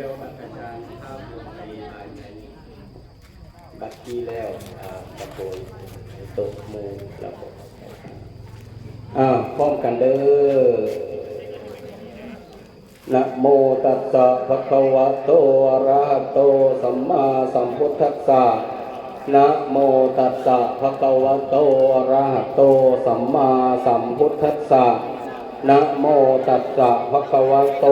ที่ยวบัตรประชาชาติในภายในบัตรที่แล้วตะโกนตกมูแล้วอ้าวพร้อมกันเด้อนะโมตัสสะภะคะวะโตอะระหะโตสัมมาสัมพุทธัสสะนะโมตัสสะภะคะวะโตอะระหะโตสัมมาสัมพุทธัสสะนะโมตัสสะภะคะวะโต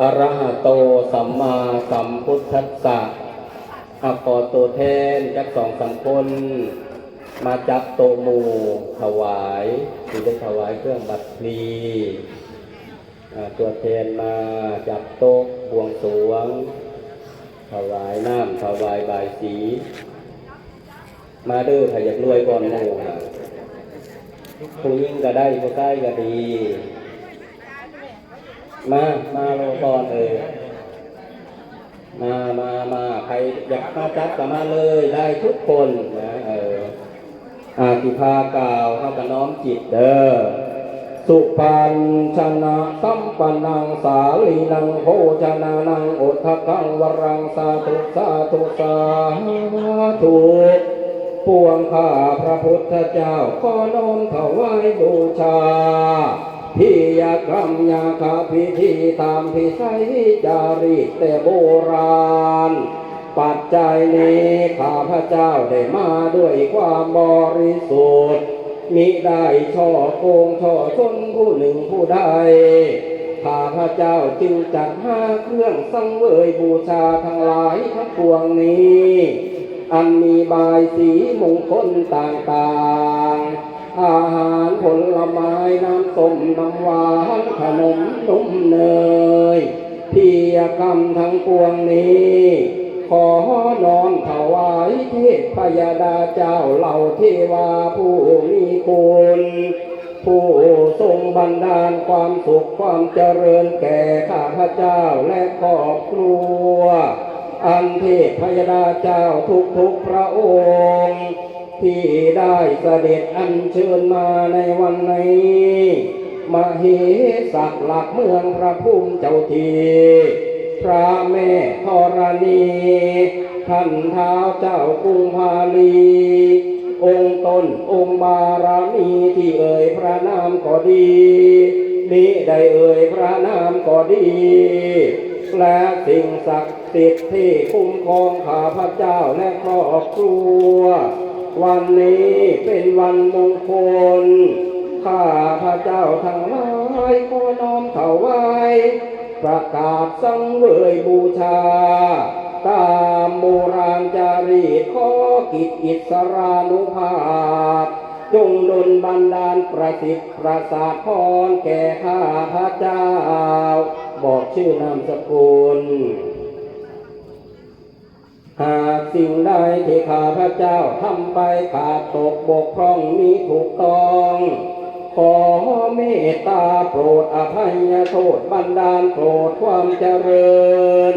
อรหะโตสัมมาสัมพุทธัสสะอาขอตัวแทนจากสองสามคน มาจับโตมู ถวายที่ได้ถวายเครื่องบัตรพลีอ่าตัวแทนมาจับโต๊ะบวงสวง ถวายน้ำถวายบายสี มาเด้อถ้าอยากรวยก่อนหมู่ผู้ยิ่งก็ได้ผู้ใต้ก็ดี มา มาโลก่อนเออมา มา มา ใครอยากมาจับก็มาเลยได้ทุกคนนะเอออาติภากล่าวเข้ากับน้อมจิตเด้อ สุปันชนะสัมปันนังสาลีนังโภชนานังอุทกังวรังสาธุสาธุสาธุปวงข้าพระพุทธเจ้าขอน้อมถวายบูชา ยกรรมยาคาพิธีตามพิสัยจารีตแต่โบราณ ปัจจัยนี้ข้าพระเจ้าได้มาด้วยความบริสุทธิ์มิได้ช่อโกงช่อชนผู้หนึ่งผู้ใดข้าพระเจ้าจึงจัดห้าเครื่องสังเวยบูชาทั้งหลายทั้งปวงนี้ อันมีบายสีมงคลต่างๆ อาหารผลไม้น้ำส้มน้ำหวานขนมนมเนยเพียกรรมทั้งปวงนี้ ขอนอนถวายเทพพยดาเจ้าเหล่าเทวาผู้มีคุณผู้ทรงบันดาลความสุขความเจริญแก่ข้าพเจ้าและครอบครัว อันเทพพยดาเจ้าทุกทุกๆพระองค์ ที่ได้เสด็จอัญเชิญมาในวันนี้มเหสักหลักเมืองพระภูมิเจ้าทีพระแม่ธรณีท่านเท้าเจ้ากรุงพาลีองค์ตนองค์บารมีที่เอ่ยพระนามก็ดีนี้ได้เอ่ยพระนามก็ดี และสิ่งศักดิ์สิทธิ์ที่คุ้มครองข้าพเจ้าและครอบครัว วันนี้เป็นวันมงคล ข้าพระเจ้าทั้งหลายขอน้อมถวายประกาศสังเวยบูชา ตามโบราณจารีตขอกิจอิสรานุภาพ จงดลบันดาลประสิทธิ์ประสาทพรแก่ข้าพระเจ้า บอกชื่อนามสกุล สิ่งใดที่ข้าพระเจ้าทำไปขาดตกบกพร่องมีถูกต้อง ขอเมตตาโปรดอภัยโทษบันดาลโปรดความเจริญ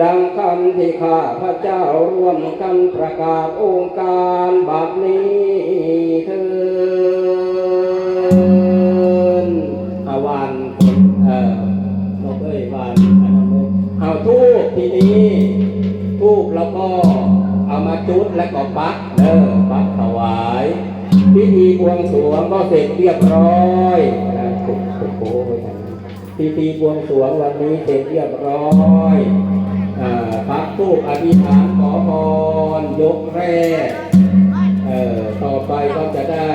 ดังคำที่ข้าพระเจ้าร่วมกันประกาศองค์การบัดนี้เธอ แล้วก็ปักเด้อปักถวายพิธีบวงสรวงก็เสร็จเรียบร้อยนะโอ้โหพิธีบวงสรวงวันนี้เสร็จเรียบร้อยอ่าปักทูบอธิษฐานขอพรยกแรกเอ่อต่อไปก็จะได้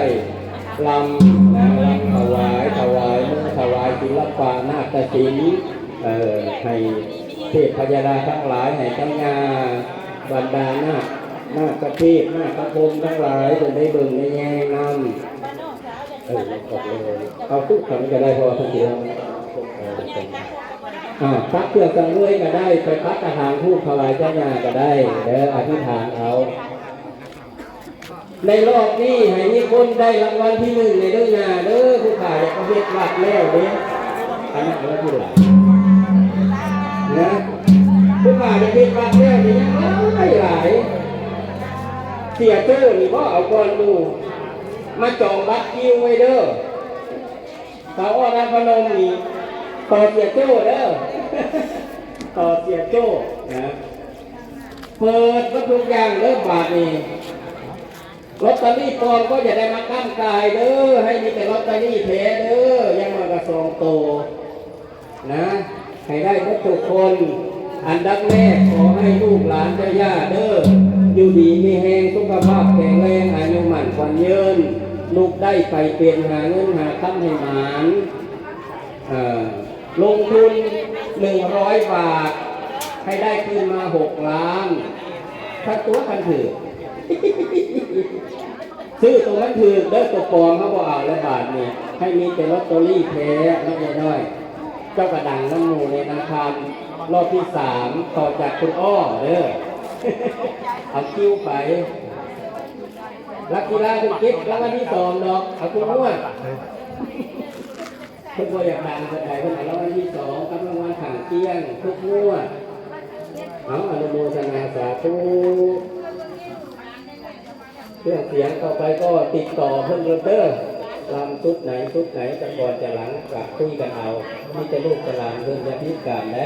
ลำนะลำถวายถวายมือถวายศิลปะนาฏศิลป์เอ่อให้เทพพญาดาทั้งหลายในทั้งงาบรรดาน้า หน้ากระเทพหน้ากระพมทั้งหลายจนได้เบิ่งได้แยงนำเออขอบเลยเอาทุกคำก็ได้พราะว่าทุกทีแล้วอ่าพักเพื่อกันด้วยก็ได้ ไปพักอาหารทูบถวายเจ้าญาก็ได้เด้ออธิษฐานเอาในรอบนี้ให้มีคนได้รางวัลที่หนึ่งในเรื่องงานเด้อผู้ขายประเภทวัดแล้วเด้ออันนั้นเอาไว้ที่หลังนะผู้ขาจะคิดว่าเนี่ยนี่ยังไม่หลาย สียเจ้านี่พ่อเอาก่อนดู มาจองบัตรคิวไว้เด้อสาวอรัพนมนี่ต่อเสียโจ้เด้อต่อเสียโจ้นะเปิดก็ทุกอย่างเริ่มบาทนี่ลอตเตอรี่ปลอมก็อย่าได้มาก้ามกายเด้อให้มีแต่ลอตเตอรี่แท้เด้อยังมากระซองโตนะให้ได้ทุกทุกคน อันดับแรกขอให้ลูกหลานเจ้าย่าเด้อ ได้ไปเปลี่ยนหาเงินหาคำให้หมานลงทุนหนึ่งร้อยบาท ให้ได้คืนมาหกล้าน ถ้าตัวกันถือซื้อตัวมันถือเด้อตัวปลอมเขาบอกเอาแล้วบาทเนี่ยให้มีแต่ลอตเตอรี่แท้น้อยน้อยเจ้ากระดังน้ำหมูในธนาคารรอบที่สามต่อจากคุณอ้อเด้อเอาคิวไป รักกีฬาคุณกิ๊บรางวัลที่สองดอกเอาคุณนวดทุกคนอยากดังคนใดคนไหนรางวัลที่สองกับรางวัลขังเที่ยง ทุกงวดเอาอนุโมทนาสาธุเครื่องเสียงต่อไปก็ติดต่อเพิ่มเติมลำชุดไหนชุดไหนจะก่อนจะหลังกับคุยกันเอา มีจะลูกจะหลานเรื่องจะพิการได้